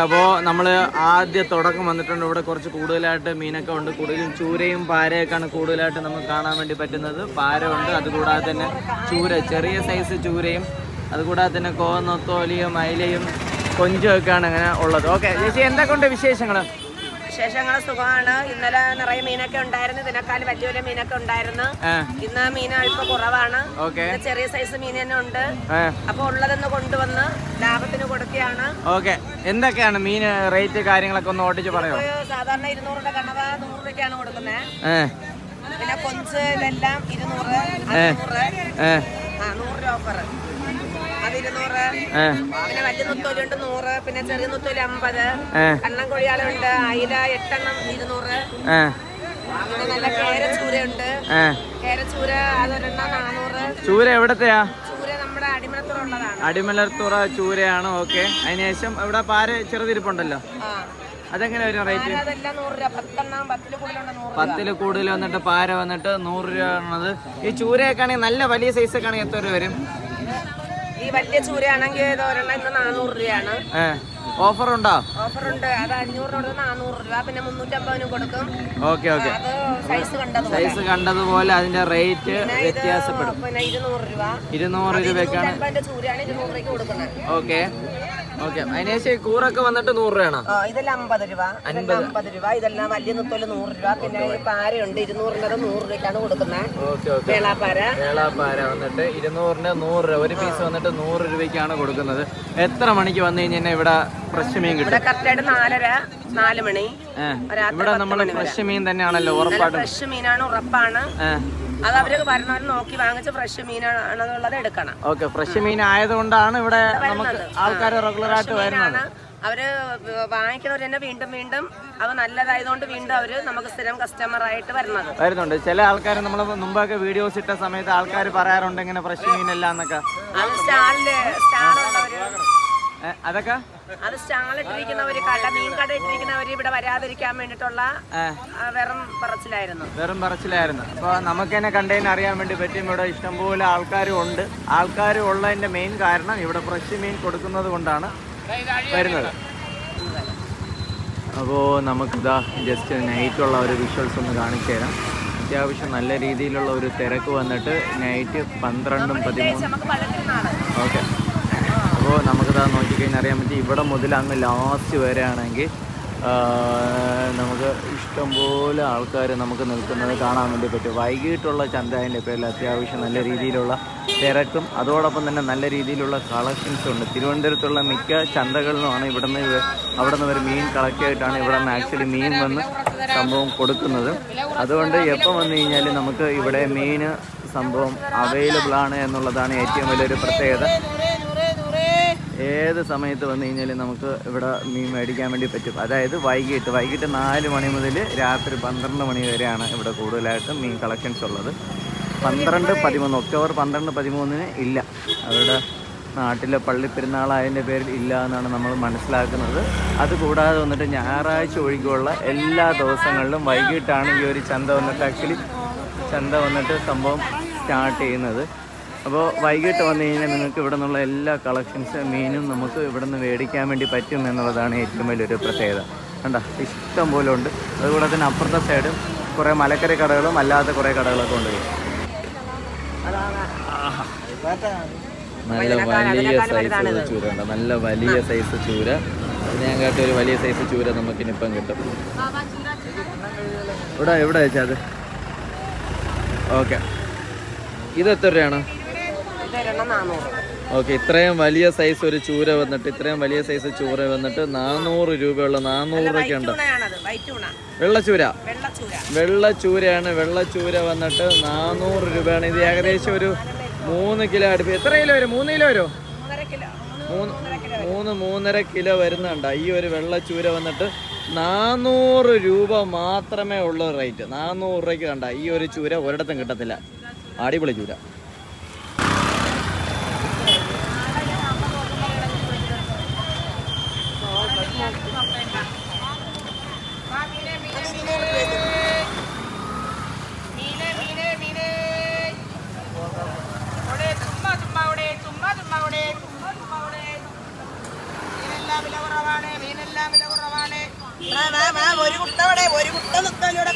അപ്പോൾ നമ്മൾ ആദ്യ തുടക്കം വന്നിട്ടുണ്ട്. ഇവിടെ കുറച്ച് കൂടുതലായിട്ട് മീനൊക്കെ ഉണ്ട്. കൂടുതലും ചൂരയും പാരയൊക്കെയാണ് കൂടുതലായിട്ട് നമുക്ക് കാണാൻ വേണ്ടി പറ്റുന്നത്. പാര ഉണ്ട്. അതുകൂടാതെ തന്നെ ചൂര ചെറിയ സൈസ് ചൂരയും അതുകൂടാതെ തന്നെ കോന്നൊത്തോലിയും അയിലയും കൊഞ്ചുമൊക്കെയാണ് അങ്ങനെ ഉള്ളത്. ഓക്കെ ചേച്ചി എന്തൊക്കെയുണ്ട് വിശേഷങ്ങൾ വിശേഷങ്ങൾ സുഖമാണ്. ഇന്നലെ നിറയെ മീനൊക്കെ ഉണ്ടായിരുന്നു. ഇതിനേക്കാൾ വലിയ വലിയ മീനൊക്കെ ഉണ്ടായിരുന്നു. ഇന്ന് മീൻ അല്പം കുറവാണ്. ചെറിയ സൈസ് മീൻ തന്നെ ഉണ്ട്. അപ്പൊ ഉള്ളതെന്ന് കൊണ്ടുവന്ന് ലാഭത്തിന് കൊടുക്കുകയാണ്. ഓക്കെ. എന്തൊക്കെയാണ് മീൻ റേറ്റ് കാര്യങ്ങളൊക്കെ ഒന്ന് ഓട്ടിച്ച് പറയോ? സാധാരണ ഇരുന്നൂറിന്റെ കണവ നൂറ് രൂപയ്ക്കാണ് കൊടുക്കുന്നത് പിന്നെ കൊഞ്ച് ഇതെല്ലാം ഇരുന്നൂറ് നൂറ് രൂപ ഓഫർ ഇരുന്നൂറ്. ഏ. പിന്നെ വലിയ നൂറ് പിന്നെ ചെറിയ നുത്തോലി അമ്പത് ഏ. കണ്ണം കൊഴിയാളുണ്ട് അയില എട്ടെണ്ണം ഇരുന്നൂറ്. പിന്നെ നല്ല കേരച്ചൂരയുണ്ട്. ഏ. കേരച്ചൂര അതൊരെണ്ണം നാനൂറ് ചൂര എവിടത്തെയാ? ചൂര നമ്മുടെ അടിമലത്തുള്ളതാണ് അടിമലർത്തുറ ചൂരയാണ് ഓക്കെ. അതിനുശേഷം ഇവിടെ പാര ചെറുതിരിപ്പുണ്ടല്ലോ. അതെങ്ങനെ വരും റേറ്റ്? പത്തിൽ കൂടുതൽ വന്നിട്ട് പാര വന്നിട്ട് നൂറ് രൂപ ആണത്. ഈ ചൂരയൊക്കെ ആണെങ്കിൽ നല്ല വലിയ സൈസൊക്കെ ആണെങ്കിൽ എത്ര രൂപ വരും? ഈ വലിയ ചൂരയാണെങ്കിൽ ഇത് ഒരെണ്ണം ഇന്ന് നാനൂറ് രൂപയാണ്. ഓഫർ ഉണ്ടോ ഓഫർ ഉണ്ട് അത് അഞ്ഞൂറിനോട് നാനൂറ് രൂപ. പിന്നെ മുന്നൂറ്റമ്പതിനും കൊടുക്കും. Okay okay. സൈസ് കണ്ടതുപോലെ. അതിന്റെ റേറ്റ് വ്യത്യാസപ്പെടും. ഇരുന്നൂറ് രൂപ. ഇരുന്നൂറ് രൂപയ്ക്കാണ്. ഓക്കെ. ഓക്കെ അതിനുശേഷം കൂറൊക്കെ വന്നിട്ട് നൂറ് രൂപയാണോ? ഇതെല്ലാം അമ്പത് രൂപ. ഇതെല്ലാം അമ്പത് രൂപ. ഇതെല്ലാം വലിയ നുത്തോൽ നൂറ് രൂപ. പിന്നെ ഈ പാരയുണ്ട്. ഇരുന്നൂറിന്റെ നൂറ് രൂപയ്ക്കാണ് കൊടുക്കുന്നത് വേളാപ്പാര. വേളാപ്പാര വന്നിട്ട് ഇരുന്നൂറിന് നൂറ് രൂപ. ഒരു പീസ് വന്നിട്ട് നൂറ് രൂപയ്ക്കാണ് കൊടുക്കുന്നത്. എത്ര മണിക്ക് വന്നു കഴിഞ്ഞാൽ ഇവിടെ ഫ്രഷ് മീൻ കിട്ടും. കറക്റ്റായിട്ട് നാലര നാല് മണി. ഇവിടെ നമ്മൾ ഫ്രഷ് മീൻ തന്നെയാണല്ലോ ഉറപ്പായിട്ടും. ഫ്രഷ് മീനാണ് ഉറപ്പാണ്. അത് അവർ പറഞ്ഞവർ നോക്കി വാങ്ങിച്ച ഫ്രഷ് മീനാണെന്നുള്ളത് എടുക്കണം. ഓക്കെ ഫ്രഷ് മീൻ ആയതുകൊണ്ടാണ് ഇവിടെ നമുക്ക് ആൾക്കാർ റെഗുലർ ആയിട്ട് വരുന്നത്. അവർ വാങ്ങിക്കുന്നവർ തന്നെ വീണ്ടും വീണ്ടും അവ നല്ലതായതുകൊണ്ട് വീണ്ടും അവർ നമുക്ക് സ്ഥിരം കസ്റ്റമർ ആയിട്ട് വരുന്നത്. വരുന്നുണ്ട്. ചില ആൾക്കാർ നമ്മൾ മുമ്പൊക്കെ വീഡിയോസ് ഇട്ട സമയത്ത് ആൾക്കാർ പറയാറുണ്ട് ഇങ്ങനെ ഫ്രഷ് മീൻ എല്ലാം എന്നൊക്കെ. അത് സ്റ്റാളിൽ അതൊക്കെ? അത് സ്റ്റാൾ ഇട്ടിരിക്കുന്നവര് കട മീൻ കട ഇട്ടിരിക്കുന്നവര് ഇവിടെ വരാതിരിക്കാൻ വേണ്ടിട്ടുള്ള വെറും പറച്ചിലായിരുന്നു. വെറും പറച്ചിലായിരുന്നു. അപ്പൊ നമുക്ക് തന്നെ കണ്ടതിന് അറിയാൻ വേണ്ടി പറ്റും. ഇവിടെ ഇഷ്ടംപോലെ ആൾക്കാരും ഉണ്ട്. ആൾക്കാരും ഉള്ളതിന്റെ മെയിൻ കാരണം ഇവിടെ ഫ്രഷ് മീൻ കൊടുക്കുന്നത് കൊണ്ടാണ് വരുന്നത്. അപ്പോൾ നമുക്കിതാ ജസ്റ്റ് നൈറ്റുള്ള ഒരു വിഷ്വൽസ് ഒന്ന് കാണിച്ചു തരാം. അത്യാവശ്യം നല്ല രീതിയിലുള്ള ഒരു തിരക്ക് വന്നിട്ട് നൈറ്റ് പന്ത്രണ്ടും പതിമൂന്നും ഓക്കെ നോക്കിക്കഴിഞ്ഞാൽ അറിയാൻ പറ്റും. ഇവിടെ മുതൽ അങ്ങ് ലാസ്റ്റ് വരെയാണെങ്കിൽ നമുക്ക് ഇഷ്ടംപോലെ ആൾക്കാർ നമുക്ക് നിൽക്കുന്നത് കാണാൻ വേണ്ടി പറ്റും. വൈകിട്ടുള്ള ചന്തതിന്റെ പേരിൽ അത്യാവശ്യം നല്ല രീതിയിലുള്ള തിരക്കും അതോടൊപ്പം തന്നെ നല്ല രീതിയിലുള്ള കളക്ഷൻസും ഉണ്ട്. തിരുവനന്തപുരത്തുള്ള മിക്ക ചന്തകളിലുമാണ് ഇവിടെ നിന്ന് അവിടെ നിന്ന് ഒരു മീൻ കളക്ട് ചെയ്തിട്ടാണ് ഇവിടെ നിന്ന് ആക്ച്വലി മീൻ വന്ന് സംഭവം കൊടുക്കുന്നത്. അതുകൊണ്ട് എപ്പം വന്നു കഴിഞ്ഞാൽ നമുക്ക് ഇവിടെ മീൻ സംഭവം അവൈലബിൾ ആണ് എന്നുള്ളതാണ് ഏറ്റവും വലിയൊരു പ്രത്യേകത. ഏത് സമയത്ത് വന്നു കഴിഞ്ഞാലും നമുക്ക് ഇവിടെ മീൻ മേടിക്കാൻ വേണ്ടി പറ്റും. അതായത് വൈകിട്ട് വൈകിട്ട് നാല് മണി മുതൽ രാത്രി പന്ത്രണ്ട് മണി വരെയാണ് ഇവിടെ കൂടുതലായിട്ടും മീൻ കളക്ഷൻസ് ഉള്ളത്. പന്ത്രണ്ട് പതിമൂന്ന് ഒക്ടോബർ പന്ത്രണ്ട് പതിമൂന്നിന് ഇല്ല. അവരുടെ നാട്ടിലെ പള്ളി പള്ളിപ്പെരുന്നാളായതിന്റെ പേരിൽ ഇല്ല എന്നാണ് നമ്മൾ മനസ്സിലാക്കുന്നത്. അതുകൂടാതെ വന്നിട്ട് ഞായറാഴ്ച ഒഴികെയുള്ള എല്ലാ ദിവസങ്ങളിലും വൈകിട്ടാണ് ഈ ഒരു ചന്ത വന്നിട്ട് ആക്ച്വലി ചന്ത വന്നിട്ട് സംഭവം സ്റ്റാർട്ട് ചെയ്യുന്നത്. അപ്പോൾ വൈകിട്ട് വന്നു കഴിഞ്ഞാൽ നിങ്ങൾക്ക് ഇവിടെ നിന്നുള്ള എല്ലാ കളക്ഷൻസ് മീനും നമുക്ക് ഇവിടെ നിന്ന് മേടിക്കാൻ വേണ്ടി പറ്റും എന്നുള്ളതാണ് ഏറ്റവും വലിയൊരു പ്രത്യേകത. കണ്ട? ഇഷ്ടം പോലെ ഉണ്ട്. അതുകൂടെ തന്നെ അപ്പുറത്തെ സൈഡും കുറേ മലക്കറി കടകളും അല്ലാത്ത കുറേ കടകളൊക്കെ ഉണ്ട്. നല്ല വലിയ സൈസ് ചൂര ഉണ്ട് നല്ല വലിയ സൈസ് ചൂര. ഞാൻ കേട്ട ഒരു വലിയ സൈസ് ചൂര നമുക്കിനിപ്പം കിട്ടും. ഇവിടെ എവിടെ വെച്ചാൽ അത്? ഓക്കെ. ഇത് എത്ര രൂപയാണ്? ഓക്കെ ഇത്രയും വലിയ സൈസ് ഒരു ചൂര വന്നിട്ട് ഇത്രയും വലിയ സൈസ് ചൂര വന്നിട്ട് നാനൂറ് രൂപയുള്ള നാനൂറ് രൂപയ്ക്ക് ഉണ്ട്? വെള്ളച്ചൂര വെള്ളച്ചൂര വെള്ളച്ചൂരയാണ് വെള്ളച്ചൂര വന്നിട്ട് നാനൂറ് രൂപയാണ്. ഇത് ഏകദേശം ഒരു മൂന്ന് കിലോ അടുപ്പ്. എത്ര കിലോ വരും? മൂന്ന് കിലോ വരും. മൂന്ന് മൂന്ന് മൂന്നര കിലോ വരുന്നുണ്ട്. ഈ ഒരു വെള്ളച്ചൂര വന്നിട്ട് നാനൂറ് രൂപ മാത്രമേ ഉള്ളൂ റേറ്റ് നാനൂറ് രൂപയ്ക്ക് കണ്ട ഈ ഒരു ചൂര ഒരിടത്തും കിട്ടത്തില്ല. അടിപൊളി ചൂര. വാ വാ വാ ഒരു കുട്ട അവിടെ ഒരു കുട്ട നിൽക്കാൻ ഇവിടെ